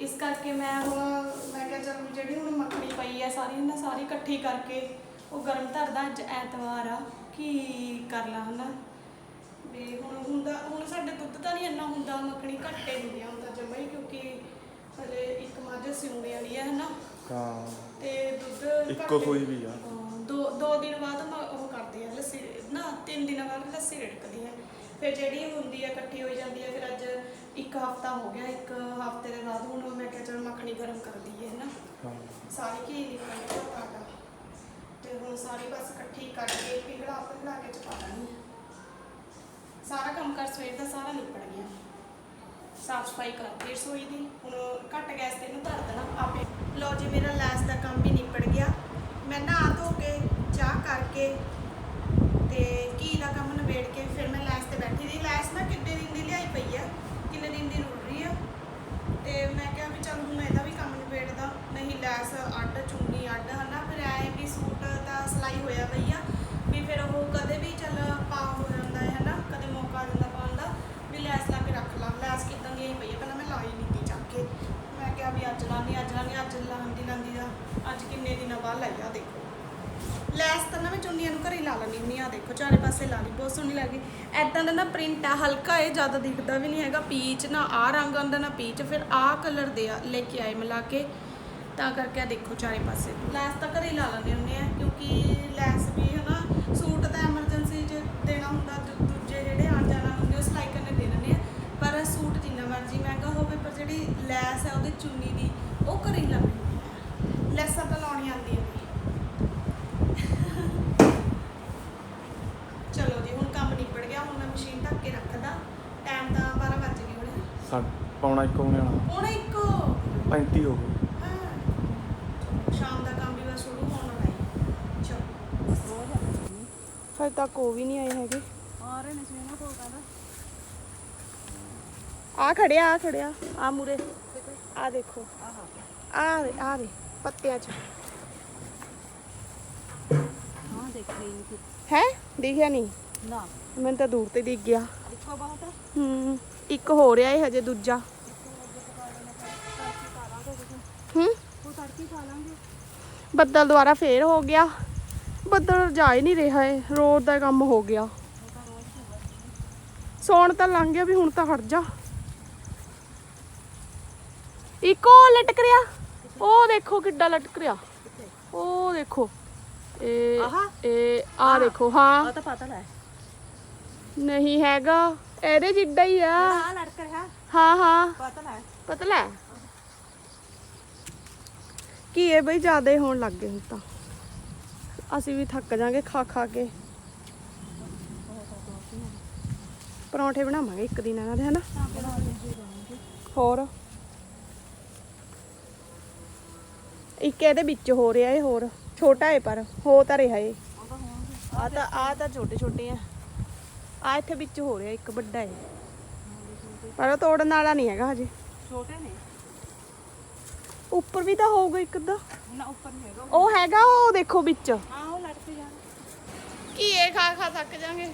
ਇਸ ਕਰਕੇ ਮੈਂ ਹੁਣ ਮੈਂ ਕਿਹਾ ਚਲ ਜਿਹੜੀ ਹੁਣ ਮੱਖਣੀ ਪਈ ਆ ਸਾਰੀ ਨਾ ਸਾਰੀ ਇਕੱਠੀ ਕਰਕੇ ਉਹ ਗਰਮ ਧਰਦਾ ਅੱਜ ਐਤਵਾਰ ਆ ਕੀ ਕਰ ਲਾ ਹਨਾ? ਵੀ ਹੁਣ ਹੁੰਦਾ ਹੁਣ ਸਾਡੇ ਦੁੱਧ ਤਾਂ ਨਹੀਂ ਇੰਨਾ ਹੁੰਦਾ ਮੱਖਣੀ ਘੱਟੇ ਹੁੰਦੀਆਂ ਹੁੰਦਾ ਜਮਾ ਹੀ ਕਿਉਂਕਿ ਹਲੇ ਇੱਕ ਮੱਝ ਸਿਉਂਦੇ ਵਾਲੀ ਆ ਹਨਾ? ਹਾਂ। ਤੇ ਦੁੱਧ ਇੱਕੋ ਘੱਟ- ਕੋਈ ਵੀ ਆ। ਹਾਂ, ਦੋ ਦੋ ਦਿਨ ਬਾਅਦ ਮ- ਉਹ ਕਰਦੇ ਆ ਲੱਸੀ ਨਾ ਤਿੰਨ ਦਿਨਾਂ ਬਾਅਦ ਲੱਸੀ ਰਿੜਕਦੀ ਹੈ ਫਿਰ ਜਿਹੜੀ ਹੁੰਦੀ ਹੈ ਇਕੱਠੀ ਹੋਈ ਜਾਂਦੀ ਹੈ ਫਿਰ ਅੱਜ ਇੱਕ ਹਫਤਾ ਹੋ ਗਿਆ ਇੱਕ ਹਫ਼ਤੇ ਦੇ ਬਾਅਦ ਹੁਣ ਮੈਂ ਕਿਹਾ ਚਲ ਮੱਖਣੀ ਗਰਮ ਕਰ ਦਈਏ ਹੈ ਨਾ ਹਾਂ। ਸਾਰੀ ਘੀ ਨਿਕਲ ਗਿਆ ਤਾਗਾ ਤੇ। ਹੁਣ ਸਾਰੀ ਬਸ ਇਕੱਠੀ ਕਰਕੇ ਪਿਘਲਾ ਪਿਘਲਾ ਕੇ ਚ ਪਾ ਦਾਂਗੀ। ਸਾਰਾ ਕੰਮ ਕਰ ਸਵੇਰ ਦਾ ਸਾਰਾ ਨਿਪਟ ਗਿਆ। ਸਾਫ਼ ਸਫ਼ਾਈ ਕਰਤੀ ਰਸੋਈ ਦੀ। ਹੁਣ ਘੱਟ ਗੈਸ ਤੇ ਇਹਨੂੰ ਧਰ ਦੇਣਾ ਆਪੇ। ਲਓ ਜੀ, ਮੇਰਾ ਲੈਸ ਦਾ ਕੰਮ ਵੀ ਨਿਪਟ ਗਿਆ। ਮੈਂ ਨਹਾ ਧੋ ਕੇ, ਚਾਹ ਕਰਕੇ ਤੇ ਘੀ ਦਾ ਕੰਮ ਨਿਬੇੜ ਕੇ ਫਿਰ ਮੈਂ ਲੈਸ ਤੇ ਬੈਠੀ ਦੀ ਲੈਸ ਨਾ ਕਿੰਨੇ ਦਿਨ ਦੀ ਲਿਆਈ ਪਈ ਆ? ਕਿੰਨੇ ਦਿਨ ਦੀ ਰੁੜ ਰਹੀ ਆ? ਤੇ ਮੈਂ ਕਿਹਾ ਵੀ ਚੱਲ ਹੁਣ ਇਹਦਾ ਵੀ ਕੰਮ ਨਿਬੇੜਦਾ। ਨਹੀਂ, ਲੈਸ ਅੱਡ, ਚੁੰਨੀ ਅੱਡ, ਹਨਾ? ਫਿਰ ਐ ਵੀ ਸੂਟ ਦਾ ਸਿਲਾਈ ਹੋਇਆ ਪਈ ਦੇਖੋ, ਚਾਰੇ ਪਾਸੇ ਲਾ ਲਈ ਬਹੁਤ ਸੋਹਣੀ ਲੱਗੀ ਐਦਾਂ ਦਾ ਨਾ ਪ੍ਰਿੰਟ ਆ, ਹਲਕਾ ਇਹ ਜ਼ਿਆਦਾ ਦਿਖਦਾ ਵੀ ਨਹੀਂ ਹੈਗਾ। ਪੀਚ ਨਾ ਆ ਰੰਗ ਆਉਂਦਾ ਨਾ ਪੀਚ ਫਿਰ ਆ ਕਲਰ ਦੇ ਆ, ਲੈ ਕੇ ਆਏ ਮਿਲਾ ਕੇ। ਤਾਂ ਕਰਕੇ ਆ ਦੇਖੋ ਚਾਰੇ ਪਾਸੇ। ਲੈਸ ਤਾਂ ਘਰੇ ਲਾ ਲੈਂਦੇ ਹੁੰਦੇ ਆ, ਕਿਉਂਕਿ ਲੈਸ ਵੀ ਹਨਾ ਸੂਟ ਤਾਂ ਐਮਰਜੈਂਸੀ 'ਚ ਦੇਣਾ ਹੁੰਦਾ, ਦੂ- ਦੂਜੇ ਜਿਹੜੇ ਆਣ ਜਾਣਾ ਹੁੰਦੇ, ਉਹ ਸਿਲਾਈ ਕਰਨੇ ਦੇ ਦਿੰਦੇ ਆ। ਪਰ ਸੂਟ ਜਿੰਨਾ ਮਰਜ਼ੀ ਮਹਿੰਗਾ ਹੋਵੇ, ਪਰ ਜਿਹੜੀ ਲੈਸ ਹੈ ਉਹਦੀ ਚੁੰਨੀ ਦੀ, ਉਹ ਘਰੇ ਹੀ ਲਾਉਣੀ ਹੁੰਦੀ ਆ ਲੈਸਾਂ ਤਾਂ ਲਾਉਣੀ ਆਉਂਦੀ ਆ ਚਲੋ ਜੀ ਹੁਣ ਕੰਮ ਨਿਬੜ ਗਿਆ ਹੁਣ ਮੈਂ ਮਸ਼ੀਨ ਢੱਕ ਕੇ ਰੱਖਦਾ ਟਾਈਮ ਤਾਂ 12 ਵੱਜ ਗਏ ਹੁਣ ਸਾ ਪੌਣਾ ਇੱਕ ਹੋਣੇ ਵਾਲਾ ਹੁਣ ਇੱਕ 35 ਹੋ ਗਏ ਹਾਂ। ਚਲੋ, ਸ਼ਾਮ ਦਾ ਕੰਮ ਵੀ ਬਸ ਸ਼ੁਰੂ ਹੋਣ ਵਾਲਾ ਹੈ ਚਲੋ ਫਿਰ ਤੱਕ ਉਹ ਵੀ ਨਹੀਂ ਆਏ ਹੈਗੇ ਆ ਰਹੇ ਨੇ ਸਵੇਨਾ ਕੋਲ ਕਹਿੰਦਾ ਆ ਖੜਿਆ ਆ ਖੜਿਆ ਆ ਮੂਰੇ ਆ ਦੇਖੋ ਆ ਆ ਦੇ ਪੱਤਿਆਂ 'ਚ ਹਾਂ ਦੇਖ ਰਹੀ ਨਹੀਂ ਹੈ ਦਿਖਿਆ ਨਹੀਂ ਨਾ ਮੈਨੂੰ ਤਾਂ ਦੂਰ ਤੇ ਦਿਖ ਗਿਆ ਇੱਕੋ ਬਹੁਤ ਹੈ ਹੂੰ ਇੱਕ ਹੋ ਰਿਹਾ ਏ ਹਜੇ ਦੂਜਾ। ਹੂੰ? ਬੱਦਲ ਦੁਆਰਾ ਫੇਰ ਹੋ ਗਿਆ। ਬੱਦਲ ਜਾ ਹੀ ਨਹੀਂ ਰਿਹਾ ਏ ਰੋਡ ਦਾ ਕੰਮ ਹੋ ਗਿਆ। ਸੌਣ ਤਾਂ ਲੰਘ ਗਿਆ ਵੀ ਹੁਣ ਤਾਂ ਹਟ ਜਾ। ਇੱਕ ਲਟਕ ਰਿਹਾ। ਉਹ ਦੇਖੋ ਕਿੱਡਾ ਲਟਕ ਰਿਹਾ। ਉਹ ਦੇਖੋ। ਇਹ? ਇਹ ਆ ਦੇਖੋ ਹਾਂ। ਤਾਂ ਪਤਾ ਲੈ। ਨਹੀਂ ਹੈਗਾ। ਇਹਦੇ ਜਿੱਡਾ ਹੀ ਆ। ਆ ਲੜਕ ਰਿਹਾ ਹਾਂ ਹਾਂ। ਪਤਲਾ ਹੈ? ਕੀ ਇਹ ਬਈ ਜ਼ਿਆਦਾ ਹੋਣ ਲੱਗ ਗਏ ਹੁਣ ਤਾਂ। ਅਸੀਂ ਵੀ ਥੱਕ ਜਾਾਂਗੇ ਖਾ ਖਾ ਕੇ। ਪਰੌਂਠੇ ਬਣਾਵਾਂਗੇ ਇੱਕ ਦਿਨ ਇਹਨਾਂ ਦੇ ਹਨਾ? ਹੋਰ? ਇੱਕ ਇਹਦੇ ਵਿੱਚ ਹੋ ਰਿਹਾ ਏ ਹੋਰ। ਛੋਟਾ ਏ ਪਰ ਹੋ ਤਾਂ ਰਿਹਾ ਏ ਆ ਤਾਂ ਆ ਤਾਂ ਛੋਟੇ ਛੋਟੇ ਆ। ਆ ਇੱਥੇ ਵਿੱਚ ਹੋ ਰਿਹਾ ਇੱਕ ਵੱਡਾ ਏ ਪਰ ਉਹ ਤੋੜਨ ਵਾਲਾ ਨਹੀਂ ਹੈਗਾ ਹਜੇ। ਛੋਟੇ ਨੇ? ਉੱਪਰ ਵੀ ਤਾਂ ਹੋਊਗਾ ਇੱਕ ਅੱਧਾ। ਨਾ ਉੱਪਰ ਨਹੀਂ ਹੈਗਾ। ਉਹ ਹੈਗਾ ਉਹ ਦੇਖੋ ਵਿੱਚ। ਹਾਂ ਉਹ ਲੜਕ ਜਾ ਕੀ ਇਹ ਖਾ ਖਾ ਥੱਕ ਜਾਾਂਗੇ?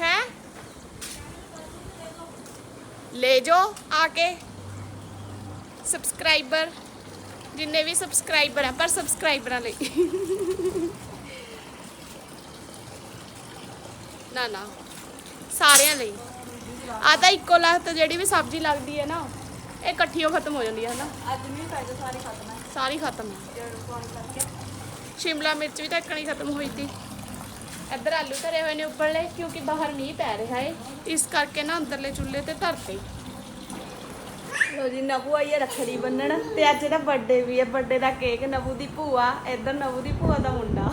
ਹੈ? ਲੈ ਜੋ ਆ ਕੇ। ਸਬਸਕ੍ਰਾਈਬਰ ਜਿੰਨੇ ਵੀ ਸਬਸਕ੍ਰਾਈਬਰ ਆ ਪਰ ਸਬਸਕ੍ਰਾਈਬਰਾਂ ਲਈ। ਨਾ ਨਾ। ਸਾਰਿਆਂ ਲਈ। ਆ ਤਾਂ ਇੱਕੋ ਲੱਤ ਜਿਹੜੀ ਵੀ ਸਬਜ਼ੀ ਲੱਗਦੀ ਹੈ ਨਾ ਇਹ ਇਕੱਠੀਓ ਖਤਮ ਹੋ ਜਾਂਦੀ ਹੈ ਨਾ। ਅੱਜ ਨਹੀਂ ਪੈਸੇ ਸਾਰੇ ਖਤਮ ਹੈ। ਸਾਰੀ ਖਤਮ। ਹੈ ਸ਼ਿਮਲਾ ਮਿਰਚ ਵੀ ਤਾਂ ਇੱਕਣੀ ਖਤਮ ਹੋਈ ਤੀ। ਇੱਧਰ ਆਲੂ ਧਰੇ ਹੋਏ ਨੇ ਉੱਪਰਲੇ ਕਿਉਂਕਿ ਬਾਹਰ ਮੀਂਹ ਪੈ ਰਿਹਾ ਏ। ਇਸ ਕਰਕੇ ਨਾ ਅੰਦਰਲੇ ਚੁੱਲ੍ਹੇ ਤੇ ਧਰਤੇ। ਲੋ ਜੀ ਨਬੂ ਆਈ ਹੈ ਰੱਖੜੀ ਬੰਨਣ ਤੇ ਅੱਜ ਇਹਦਾ ਬਰਥਡੇ ਵੀ ਹੈ ਬਰਥਡੇ ਦਾ ਕੇਕ ਨਬੂ ਦੀ ਭੂਆ ਇੱਧਰ ਨਬੂ ਦੀ ਭੂਆ ਦਾ ਮੁੰਡਾ।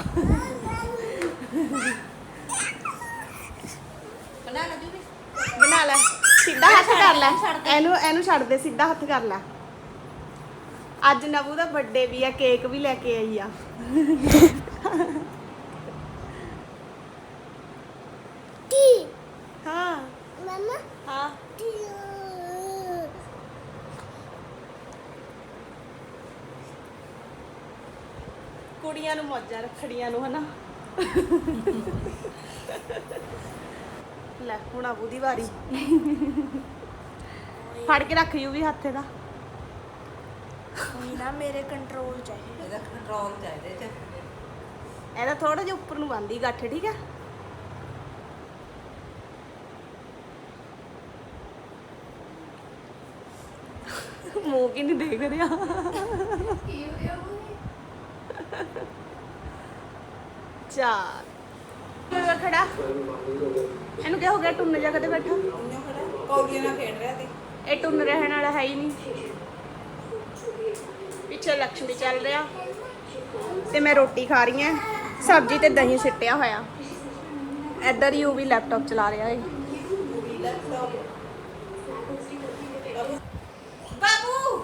ਬਣਾ ਲਾ ਜੂਗੀ। ਬਣਾ ਲੈ ਸਿੱਧਾ ਹੱਥ ਕਰ ਲੈ। ਇਹਨੂੰ ਇਹਨੂੰ ਛੱਡ ਦੇ ਸਿੱਧਾ ਹੱਥ ਕਰ ਲੈ। ਅੱਜ ਨਬੂ ਦਾ ਬਰਥਡੇ ਵੀ ਆ ਕੇਕ ਵੀ ਲੈ ਕੇ ਆਈ ਆ ਹਾਂ ਮਮਾ ਹਾਂ ਕੁੜੀਆਂ ਨੂੰ ਮੌਜਾਂ ਰੱਖੜੀਆਂ ਨੂੰ ਹਨਾ? ਲੈ ਹੁਣ ਆਬੂ ਦੀ ਵਾਰੀ। ਫੜ ਕੇ ਰੱਖ ਯੂ ਵੀ ਹੱਥੇ ਦਾ ਕੋਈ ਨਾ ਮੇਰੇ ਕੰਟਰੋਲ ਚ ਹੈ ਇਹਦਾ ਕੰਟਰੋਲ ਚਾਹੀਦਾ ਤੇ। ਇਹਦਾ ਥੋੜਾ ਜਿਹਾ ਉੱਪਰ ਨੂੰ ਬੰਦੀ ਗੱਠ ਠੀਕ ਹੈ? ਮੂੰਹ ਕੀ ਨਹੀਂ ਦੇਖ ਰਿਹਾ ਚਾਰ। ਕਿਉਂ ਖੜਾ। ਇਹਨੂੰ ਕਿਹਾ ਹੋ ਗਿਆ? ਟੁੰਨ ਜਾ ਕਦੇ ਬੈਠਾ? ਪੌੜੀਆਂ ਨਾਲ ਖੇਡ ਰਿਹਾ ਸੀ। ਇਹ ਟੁੰਨ ਰਹਿਣ ਵਾਲਾ ਹੈ ਹੀ ਨਹੀਂ। ਪਿੱਛੇ ਲక్ష్ਮੀ ਚੱਲ ਰਿਹਾ। ਤੇ ਮੈਂ ਰੋਟੀ ਖਾ ਰਹੀ ਹਾਂ। ਸਬਜ਼ੀ ਤੇ ਦਹੀਂ ਸਿੱਟਿਆ ਹੋਇਆ। ਇੱਧਰ ਹੀ ਉਹ ਵੀ ਲੈਪਟਾਪ ਚਲਾ ਰਿਹਾ ਹੈ ਬਾਬੂ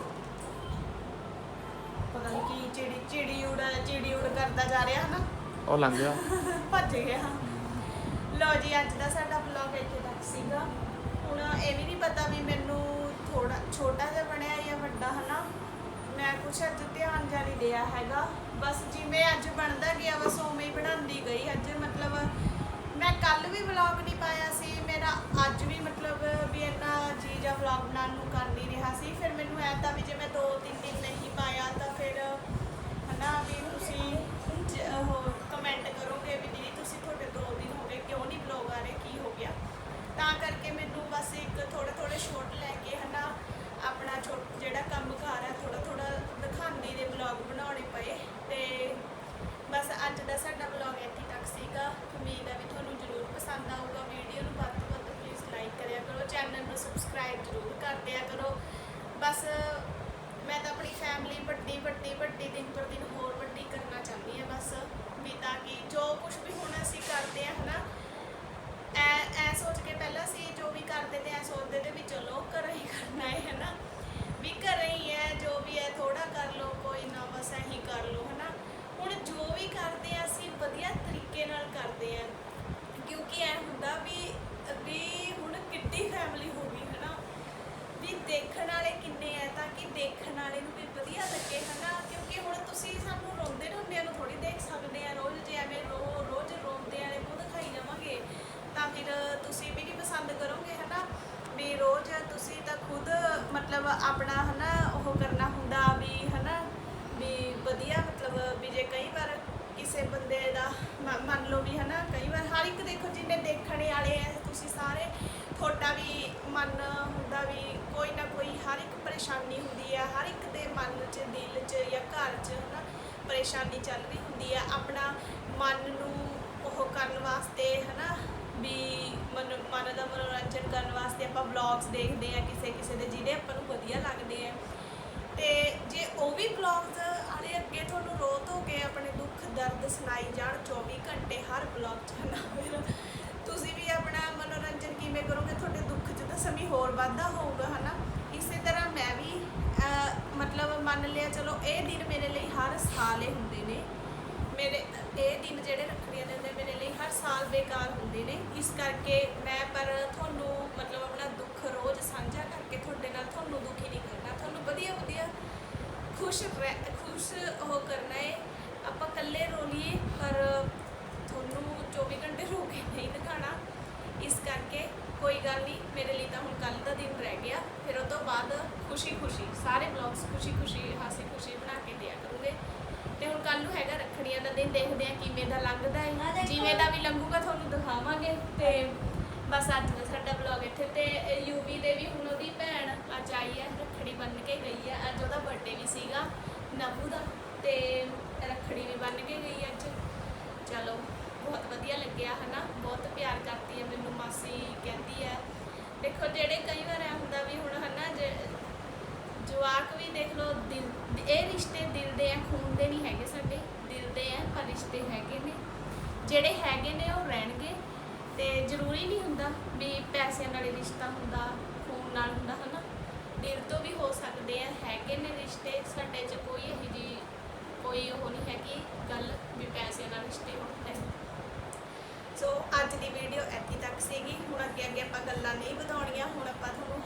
ਪਤਾ ਨਹੀਂ ਕੀ ਚਿੜੀ ਉੜ ਚਿੜੀ ਉੜ ਕਰਦਾ ਜਾ ਰਿਹਾ ਨਾ ਉਹ ਲੰਘ ਗਿਆ। ਭੱਜ ਗਿਆ। ਲੋ ਜੀ ਅੱਜ ਦਾ ਸਾਡਾ ਵਲੌਗ ਇੱਥੇ ਤੱਕ ਸੀਗਾ। ਹੁਣ ਇਹ ਵੀ ਨਹੀਂ ਪਤਾ ਵੀ ਮੈਨੂੰ ਥੋੜਾ ਛੋਟਾ ਜਿਹਾ ਬਣਿਆ ਜਾਂ ਵੱਡਾ ਹਨਾ? ਮੈਂ ਕੁਛ ਅੱਜ ਧਿਆਨ ਜਾ ਨਹੀਂ ਦਿਆ ਹੈਗਾ। ਬਸ ਜਿਵੇਂ ਅੱਜ ਬਣਦਾ ਗਿਆ ਬਸ ਉਵੇਂ ਹੀ ਬਣਾਉਂਦੀ ਗਈ। ਅੱਜ ਮਤਲਬ ਮੈਂ ਕੱਲ ਵੀ ਵਲੌਗ ਨਹੀਂ ਪਾਇਆ ਸੀ। ਮੇਰਾ ਅੱਜ ਵੀ ਮਤਲਬ ਵੀ ਇੰਨਾ ਜੀ ਜਾਂ ਵਲੌਗ ਬਣਾਉਣ ਨੂੰ ਕਰ ਨਹੀਂ ਰਿਹਾ ਸੀ ਫਿਰ ਮੈਨੂੰ ਐ ਤਾਂ ਵੀ ਜੇ ਮੈਂ ਦੋ ਤਿੰਨ ਦਿਨ ਨਹੀਂ ਪਾਇਆ ਤਾਂ ਫਿਰ ਹਨਾ ਵੀ ਤੁਸੀਂ ਜ- ਉਹ ਕਮੈਂਟ ਕਰੋਗੇ ਵੀ ਦੀਦੀ ਤੁਸੀਂ ਤੁਹਾਡੇ ਦੋ ਦਿਨ ਹੋ ਗਏ ਕਿਉਂ ਨਹੀਂ ਵਲੌਗ ਆ ਰਹੇ ਕੀ ਹੋ ਗਿਆ ਤਾਂ ਕਰਕੇ ਮੈਨੂੰ ਬਸ ਇੱਕ ਥੋੜੇ ਥੋੜੇ ਸ਼ੋਟ ਲੈ ਕੇ ਹਨਾ ਆਪਣਾ ਛੋਟ ਜਿਹੜਾ ਕੰਮ ਕਰ ਹੈ ਥੋੜਾ ਥੋੜਾ ਦਿਖਾਉਂਦੀ ਦੇ ਵਲੌਗ ਬਣਾਉਣੇ ਪਏ ਤੇ ਬਸ ਅੱਜ ਦਾ ਸਾਡਾ ਵਲੌਗ ਇੱਥੇ ਤੱਕ ਸੀਗਾ ਉਮੀਦ ਹੈ ਵੀ ਤੁਹਾਨੂੰ ਜ਼ਰੂਰ ਪਸੰਦ ਆਊਗਾ ਵੀਡੀਓ ਨੂੰ ਵੱਧ ਤੋਂ ਵੱਧ ਪਲੀਜ਼ ਲਾਈਕ ਕਰਿਆ ਕਰੋ ਚੈਨਲ ਨੂੰ ਸਬਸਕ੍ਰਾਈਬ ਜ਼ਰੂਰ ਕਰ ਦਿਆ ਕਰੋ ਬਸ ਮੈਂ ਤਾਂ ਆਪਣੀ ਫੈਮਿਲੀ ਵੱਡੀ ਵੱਡੀ ਵੱਡੀ ਦਿਨ ਪਰ ਦਿਨ ਹੋਰ ਵੱਡੀ ਕਰਨਾ ਚਾਹੁੰਦੀ ਹਾਂ ਬਸ ਵੀ ਤਾਂ ਕਿ ਜੋ ਕੁਝ ਵੀ ਹੁਣ ਅਸੀਂ ਕਰਦੇ ਹਾਂ ਹਨਾ ਐ ਐ ਸੋਚ ਕੇ ਪਹਿਲਾਂ ਸੀ ਜੋ ਵੀ ਕਰਦੇ ਤੇ ਐ ਸੋਚਦੇ ਤੇ ਵੀ ਚਲੋ ਘਰੇ ਹੀ ਕਰਨਾ ਹੈ ਹਨਾ ਵੀ ਘਰੇ ਹੀ ਹੈ ਜੋ ਵੀ ਹੈ ਥੋੜਾ ਕਰ ਲਓ ਕੋਈ ਨਾ ਬਸ ਐਹੀ ਕਰ ਲਓ ਹਨਾ ਹੁਣ ਜੋ ਵੀ ਕਰਦੇ ਆ ਅਸੀਂ ਵਧੀਆ ਤਰੀਕੇ ਨਾਲ ਕਰਦੇ ਆ ਕਿਉਂਕਿ ਐ ਹੁੰਦਾ ਵੀ ਵੀ ਹੁਣ ਕਿੱਡੀ ਫੈਮਿਲੀ ਹੋ ਗਈ ਹਨਾ ਵੀ ਦੇਖਣ ਵਾਲੇ ਕਿੰਨੇ ਆ ਤਾਂ ਕਿ ਦੇਖਣ ਵਾਲੇ ਨੂੰ ਵੀ ਵਧੀਆ ਲੱਗੇ ਹਨਾ ਕਿਉਂਕਿ ਹੁਣ ਤੁਸੀਂ ਸਾਨੂੰ ਰੋਂਦੇ ਰੋਂਦਿਆਂ ਨੂੰ ਥੋੜੀ ਦੇਖ ਸਕਦੇ ਆ ਰੋਜ਼ ਜੇ ਐਵੇਂ ਰੋ ਰੋਜ਼ ਰੋਂਦੇ ਵਾਲੇ ਮੂੰਹ ਦਿਖਾਈ ਜਾਵਾਂਗੇ ਤਾਂ ਫਿਰ ਤੁਸੀਂ ਵੀ ਨਹੀਂ ਪਸੰਦ ਕਰੋਗੇ ਹਨਾ ਵੀ ਰੋਜ਼ ਤੁਸੀਂ ਤਾਂ ਖੁਦ ਮਤਲਬ ਆਪਣਾ ਹਨਾ ਉਹ ਕਰਨਾ ਹੁੰਦਾ ਵੀ ਹਨਾ ਵੀ ਵਧੀਆ ਮਤਲਬ ਵੀ ਜੇ ਕਈ ਵਾਰ ਕਿਸੇ ਬੰਦੇ ਦਾ ਮ- ਮੰਨ ਲਓ ਵੀ ਹਨਾ ਕਈ ਵਾਰ ਹਰ ਇੱਕ ਦੇਖੋ ਜਿੰਨੇ ਦੇਖਣੇ ਵਾਲੇ ਆ ਤੁਸੀਂ ਸਾਰੇ, ਤੁਹਾਡਾ ਵੀ ਮਨ ਹੁੰਦਾ ਵੀ ਕੋਈ ਨਾ ਕੋਈ ਹਰ ਇੱਕ ਪਰੇਸ਼ਾਨੀ ਹੁੰਦੀ ਹੈ ਹਰ ਇੱਕ ਦੇ ਮਨ 'ਚ, ਦਿਲ 'ਚ ਜਾਂ ਘਰ 'ਚ ਹਨਾ ਪਰੇਸ਼ਾਨੀ ਚੱਲ ਰਹੀ ਹੁੰਦੀ ਹੈ ਆਪਣਾ ਮਨ ਨੂੰ ਉਹ ਕਰਨ ਵਾਸਤੇ ਹਨਾ ਵੀ ਮਨ ਮਨ ਦਾ ਮਨੋਰੰਜਨ ਕਰਨ ਵਾਸਤੇ ਆਪਾਂ ਵਲੌਗਸ ਦੇਖਦੇ ਆ ਕਿਸੇ ਕਿਸੇ ਦੇ, ਜਿਹਦੇ ਆਪਾਂ ਨੂੰ ਵਧੀਆ ਲੱਗਦੇ ਆ। ਤੇ ਜੇ ਉਹ ਵੀ ਵਲੌਗਸ ਵਾਲੇ ਅੱਗੇ ਤੁਹਾਨੂੰ ਰੋ ਧੋ ਕੇ ਆਪਣੇ ਦੁੱਖ, ਦਰਦ ਸੁਣਾਈ ਜਾਣ 24 ਘੰਟੇ ਹਰ ਵਲੌਗ 'ਚ, ਹਨਾ? ਫਿਰ ਤੁਸੀਂ ਵੀ ਆਪਣਾ ਮਨੋਰੰਜਨ ਕਿਵੇਂ ਕਰੋਗੇ? ਤੁਹਾਡੇ ਦੁੱਖ 'ਚ ਤਾਂ ਸਮੀ ਹੋਰ ਵਾਧਾ ਹੋਊਗਾ, ਹਨਾ? ਇਸੇ ਤਰ੍ਹਾਂ ਮੈਂ ਵੀ ਮਤਲਬ ਮੰਨ ਲਿਆ, ਚਲੋ, ਇਹ ਦਿਨ ਮੇਰੇ ਲਈ ਹਰ ਸਾਲ ਹੀ ਹੁੰਦੇ ਨੇ। ਮੇਰੇ ਇਹ ਦਿਨ ਜਿਹੜੇ ਰੱਖੜੀਆਂ ਦੇ ਹੁੰਦੇ ਮੇਰੇ ਲਈ ਹਰ ਸਾਲ ਬੇਕਾਰ ਹੁੰਦੇ ਨੇ। ਇਸ ਕਰਕੇ ਮੈਂ ਪਰ ਤੁਹਾਨੂੰ ਮਤਲਬ ਆਪਣਾ ਦੁੱਖ ਰੋਜ਼ ਸਾਂਝਾ ਕਰਕੇ ਤੁਹਾਡੇ ਨਾਲ ਤੁਹਾਨੂੰ ਦੁਖੀ ਨਹੀਂ ਕਰਨਾ। ਤੁਹਾਨੂੰ ਵਧੀਆ ਵਧੀਆ ਖੁਸ਼ ਰਹਿ, ਖੁਸ਼ ਉਹ ਕਰਨਾ ਹੈ ਆਪਾਂ ਇਕੱਲੇ ਰੋ ਲਈਏ ਪਰ ਤੁਹਾਨੂੰ 24 ਘੰਟੇ ਰੋ ਕੇ ਨਹੀਂ ਦਿਖਾਣਾ ਇਸ ਕਰਕੇ ਕੋਈ ਗੱਲ ਨਹੀਂ, ਮੇਰੇ ਲਈ ਤਾਂ ਹੁਣ ਕੱਲ ਦਾ ਦਿਨ ਰਹਿ ਗਿਆ। ਫਿਰ ਉਹ ਤੋਂ ਬਾਅਦ ਖੁਸ਼ੀ ਖੁਸ਼ੀ, ਸਾਰੇ ਬਲੌਗਸ ਖੁਸ਼ੀ ਖੁਸ਼ੀ, ਹਾਸੀ ਖੁਸ਼ੀ ਬਣਾ ਕੇ ਦਿਆ ਕਰੂੰਗੇ ਤੇ ਹੁਣ ਕੱਲ ਨੂੰ ਹੈਗਾ ਰੱਖੜੀਆਂ ਦਾ ਦਿਨ, ਦੇਖਦੇ ਆ ਕਿਵੇਂ ਦਾ ਲੰਘਦਾ ਹੈ। ਜਿਵੇਂ ਦਾ ਵੀ ਲੰਘੂਗਾ ਤੁਹਾਨੂੰ ਦਿਖਾਵਾਂਗੇ ਤੇ ਬਸ ਅੱਜ ਦਾ ਸਾਡਾ ਵਲੌਗ ਇੱਥੇ ਤੇ ਯੂਵੀ ਦੇ ਵੀ ਹੁਣ ਉਹਦੀ ਭੈਣ ਅੱਜ ਆਈ ਹੈ, ਰੱਖੜੀ ਬੰਨ ਕੇ ਗਈ ਹੈ। ਅੱਜ ਉਹਦਾ ਬਰਥਡੇ ਵੀ ਸੀਗਾ, ਨਵੂ ਦਾ ਤੇ ਰੱਖੜੀ ਵੀ ਬੰਨ ਕੇ ਗਈ ਅੱਜ। ਚਲੋ, ਬਹੁਤ ਵਧੀਆ ਲੱਗਿਆ ਹਨਾ, ਬਹੁਤ ਪਿਆਰ ਕਰਦੀ ਹੈ ਮੈਨੂੰ ਮਾਸੀ ਕਹਿੰਦੀ ਹੈ। ਦੇਖੋ, ਜਿਹੜੇ ਕਈ ਵਾਰ ਐ ਹੁੰਦਾ ਵੀ ਹੁਣ ਹਨਾ, ਜੇ ਜਵਾਕ ਵੀ ਦੇਖ ਲਓ, ਦਿਲ ਇਹ ਰਿਸ਼ਤੇ ਦਿਲ ਦੇ ਆ, ਖੂਨ ਦੇ ਨਹੀਂ ਹੈਗੇ ਸਾਡੇ। ਦਿਲ ਦੇ ਆ, ਪਰ ਰਿਸ਼ਤੇ ਹੈਗੇ ਨੇ। ਜਿਹੜੇ ਹੈਗੇ ਨੇ, ਉਹ ਰਹਿਣਗੇ। ਤੇ ਜ਼ਰੂਰੀ ਨਹੀਂ ਹੁੰਦਾ ਵੀ ਪੈਸਿਆਂ ਨਾਲ ਹੀ ਰਿਸ਼ਤਾ ਹੁੰਦਾ, ਖੂਨ ਨਾਲ ਹੁੰਦਾ, ਹਨਾ? ਦਿਲ ਤੋਂ ਵੀ ਹੋ ਸਕਦੇ ਆ, ਹੈਗੇ ਨੇ ਰਿਸ਼ਤੇ। ਸਾਡੇ 'ਚ ਕੋਈ ਇਹੋ ਜੀ ਕੋਈ ਉਹ ਨਹੀਂ ਹੈਗੀ ਗੱਲ ਵੀ ਪੈਸਿਆਂ ਨਾਲ ਰਿਸ਼ਤੇ ਹੁੰਦੇ ਸੋ ਅੱਜ ਦੀ ਵੀਡੀਓ ਇੱਥੇ ਤੱਕ ਸੀਗੀ। ਹੁਣ ਅੱਗੇ ਅੱਗੇ ਆਪਾਂ ਗੱਲਾਂ ਨਹੀਂ ਵਧਾਉਣੀਆਂ। ਹੁਣ ਆਪਾਂ ਤੁਹਾਨੂੰ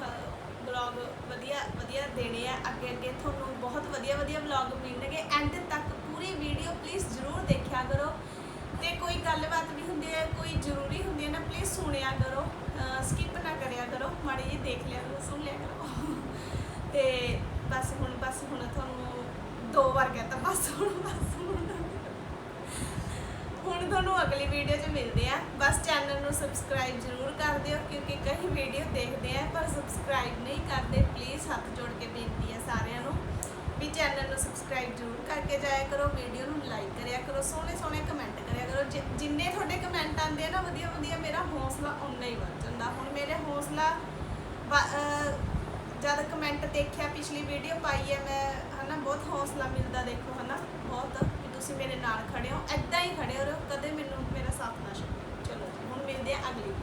ਵਲੌਗ ਵਧੀਆ ਵਧੀਆ ਦੇਣੇ ਆ। ਅੱਗੇ ਅੱਗੇ ਤੁਹਾਨੂੰ ਬਹੁਤ ਵਧੀਆ ਵਧੀਆ ਵਲੌਗ ਮਿਲਣਗੇ। ਐਂਡ ਤੱਕ ਪੂਰੀ ਵੀਡੀਓ ਪਲੀਜ਼ ਜ਼ਰੂਰ ਦੇਖਿਆ ਕਰੋ। ਤੇ ਕੋਈ ਗੱਲਬਾਤ ਵੀ ਹੁੰਦੀ ਹੈ, ਕੋਈ ਜ਼ਰੂਰੀ ਹੁੰਦੀ ਹੈ ਨਾ ਪਲੀਜ਼ ਸੁਣਿਆ ਕਰੋ। ਸਕਿਪ ਨਾ ਕਰਿਆ ਕਰੋ। ਮਾੜੀ ਜੀ ਦੇਖ ਲਿਆ ਕਰੋ, ਸੁਣ ਲਿਆ ਕਰੋ। ਤੇ ਬਸ ਹੁਣ ਬਸ ਹੁਣ ਤੁਹਾਨੂੰ ਦੋ ਵਾਰ ਕਹਤਾ ਬਸ ਹੁਣ ਬਸ ਹੁਣ। ਹੁਣ ਤੁਹਾਨੂੰ ਅਗਲੀ ਵੀਡੀਓ 'ਚ ਮਿਲਦੇ ਆ ਬਸ ਚੈਨਲ ਨੂੰ ਸਬਸਕ੍ਰਾਈਬ ਜ਼ਰੂਰ ਕਰ ਦਿਓ, ਕਿਉਂਕਿ ਕਈ ਵੀਡੀਓ ਦੇਖਦੇ ਆ ਪਰ ਸਬਸਕ੍ਰਾਈਬ ਨਹੀਂ ਕਰਦੇ। ਪਲੀਜ਼ ਹੱਥ ਜੋੜ ਕੇ ਬੇਨਤੀ ਹੈ ਸਾਰਿਆਂ ਨੂੰ ਵੀ ਚੈਨਲ ਨੂੰ ਸਬਸਕ੍ਰਾਈਬ ਜ਼ਰੂਰ ਕਰਕੇ ਜਾਇਆ ਕਰੋ ਵੀਡੀਓ ਨੂੰ ਲਾਈਕ ਕਰਿਆ ਕਰੋ, ਸੋਹਣੇ ਸੋਹਣੇ ਕਮੈਂਟ ਕਰਿਆ ਕਰੋ। ਜਿ- ਜਿੰਨੇ ਤੁਹਾਡੇ ਕਮੈਂਟ ਆਉਂਦੇ ਆ ਨਾ, ਵਧੀਆ ਵਧੀਆ, ਮੇਰਾ ਹੌਸਲਾ ਉਨਾ ਹੀ ਵੱਧ ਜਾਂਦਾ। ਹੁਣ ਮੇਰੇ ਹੌਸਲਾ ਬ- ਜਦ ਕਮੈਂਟ ਦੇਖਿਆ, ਪਿਛਲੀ ਵੀਡੀਓ ਪਾਈ ਹੈ, ਮੈਂ ਹਨਾ, ਬਹੁਤ ਹੌਸਲਾ ਮਿਲਦਾ ਦੇਖੋ, ਹਨਾ, ਬਹੁਤ। ਤੁਸੀਂ ਮੇਰੇ ਨਾਲ ਖੜੇ ਹੋ ਐਦਾਂ ਹੀ ਖੜੇ ਹੋ ਰਹੋ, ਕਦੇ ਮੈਨੂੰ ਮੇਰਾ ਸਾਥ ਨਾ ਛੱਡੋ। ਚਲੋ, ਹੁਣ ਮਿਲਦੇ ਆ ਅਗਲੀ